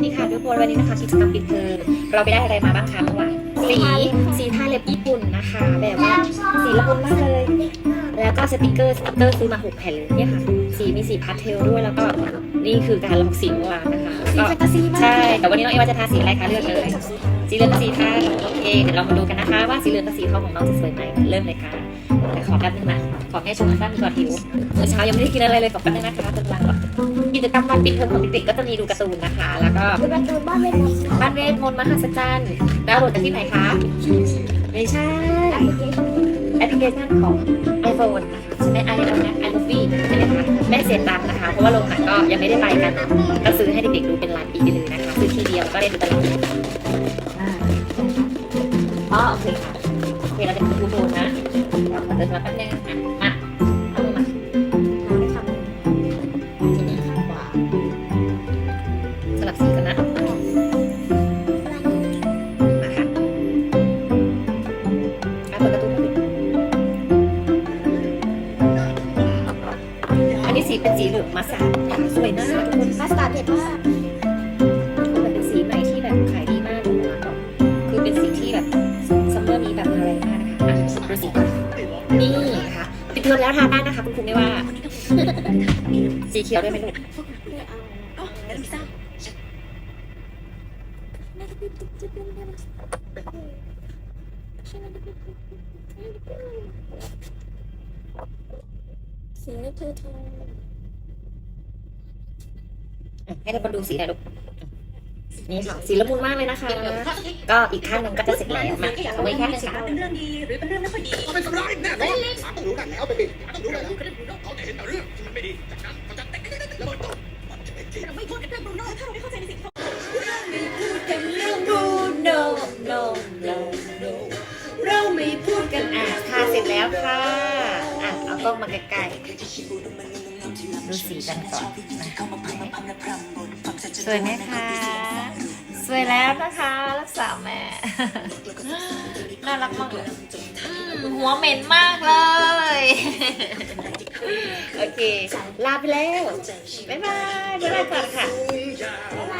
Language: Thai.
สดีค่ะทุกคนวันนี้นะคะกิจกรรมปิดเทอมเราไปได้อะไรมาบ้างคะเมื่อวานสีสีทาเล็บญี่ปุ่นนะคะ แบบว่าสีละมุนมากเลย แล้วก็สติกเกอร์สติกเกอร์ซื้อมาหกแผ่นเลยเนี่ยค่ะสีมีสีพาสเทลด้วยแล้วก็นี่คือการลองสีเมื่อวานนะคะสีก็แฟนตาซีมากใช่แต่วันนี้น้องเอว่าจะทาสีอะไรคะเลือกเลย สีเหลืองกับสีทองโอเคเดี๋ยวเรามาดูกันนะคะ ว่าสีเหลืองกับสีทองของน้องจะสวยไหมเริ่มเลยค่ะ แต่ขอแป๊บนึงนะ ขอแม่ชมบ้านมีก่อนหิวเมื่อเช้ายังไม่ได้กินอะไรเลยขอแป๊บนึงนะคะตารางก่อนกิจกรรมวันปิดเทอมของเด็กๆก็จะมีดูการ์ตูนนะคะ แล้วก็คือการ์ตูนบ้านเวทมนต์บ้านเวทมนต์มหัศจรรย์ดาวน์โหลดจากที่ไหนคะไม่ใช่แอปพลิเคชันแอปพลิเคชันของ iPhone นะคะใช่ไหมไอโฟนนะไอโฟนฟี่ใช่ไหมคะแม่เสียตังค์นะคะ เพราะว่าโรงหนังก็ยังไม่ได้ไปกันก็ซื้อให้เด็กๆดูเป็นรายปีไปเลยนะคะซื้อทีเดียวก็ได้ดูตลอดอ่าอ๋อโอเคค่ะโอเคเราจะดูโบนนะเราขอเดินมาแป๊บนึงอะมาเอามือมาเราได้ทำที่นี่ค่ะว่าสลับสีกันนะมาค่ะอะเปิดประตูมาดูอันนี้สีเป็นสีเหลืองมาสามค่ะสวยมากทุกคนมาสตาร์เด็ดมาก นี่ค่ะปิดเทอมแล้วทานได้นะคะคุณครูไม่ว่า สีเขียวด้วยไหมลูกสีนี้คือทองอะให้เรามาดูสีหน่อยลูก นี่ค่ะสีละมุนมากเลยนะคะ ก็อีกข้างหนึ่งก็จะเสร็จแล้วมาเอาไว้แค่นึงค่ะเป็นเรื่องดีหรือเป็นเรื่องไม่ค่อยดีก็เป็นสำรายแน่นอนหาต้องรู้กันแล้วไปปิดหาต้องรู้กันแล้วเขาจะเห็นแต่เรื่องที่มันไม่ดีจากนั้นเขาจะเตะระเบิดตกมันจะเป็นจริงเราไม่พูดกันเรื่องบรูโน่ถ้าเราไม่เข้าใจในสิ่งที่เขา no no no no no เราไม่พูดกันอะทาเสร็จแล้วค่ะอะเอากล้องมาใกล้ๆดูสีกันก่อนนะสวยไหมคะส วยแล้วนะคะรักษาแม่ น่ารักมากเลยหัวเหม็นมากเลย โอเค ลาไปแล้ว บ๊ายบายบ๊ายบายก่อนค่ะบ๊ายบายค่ะ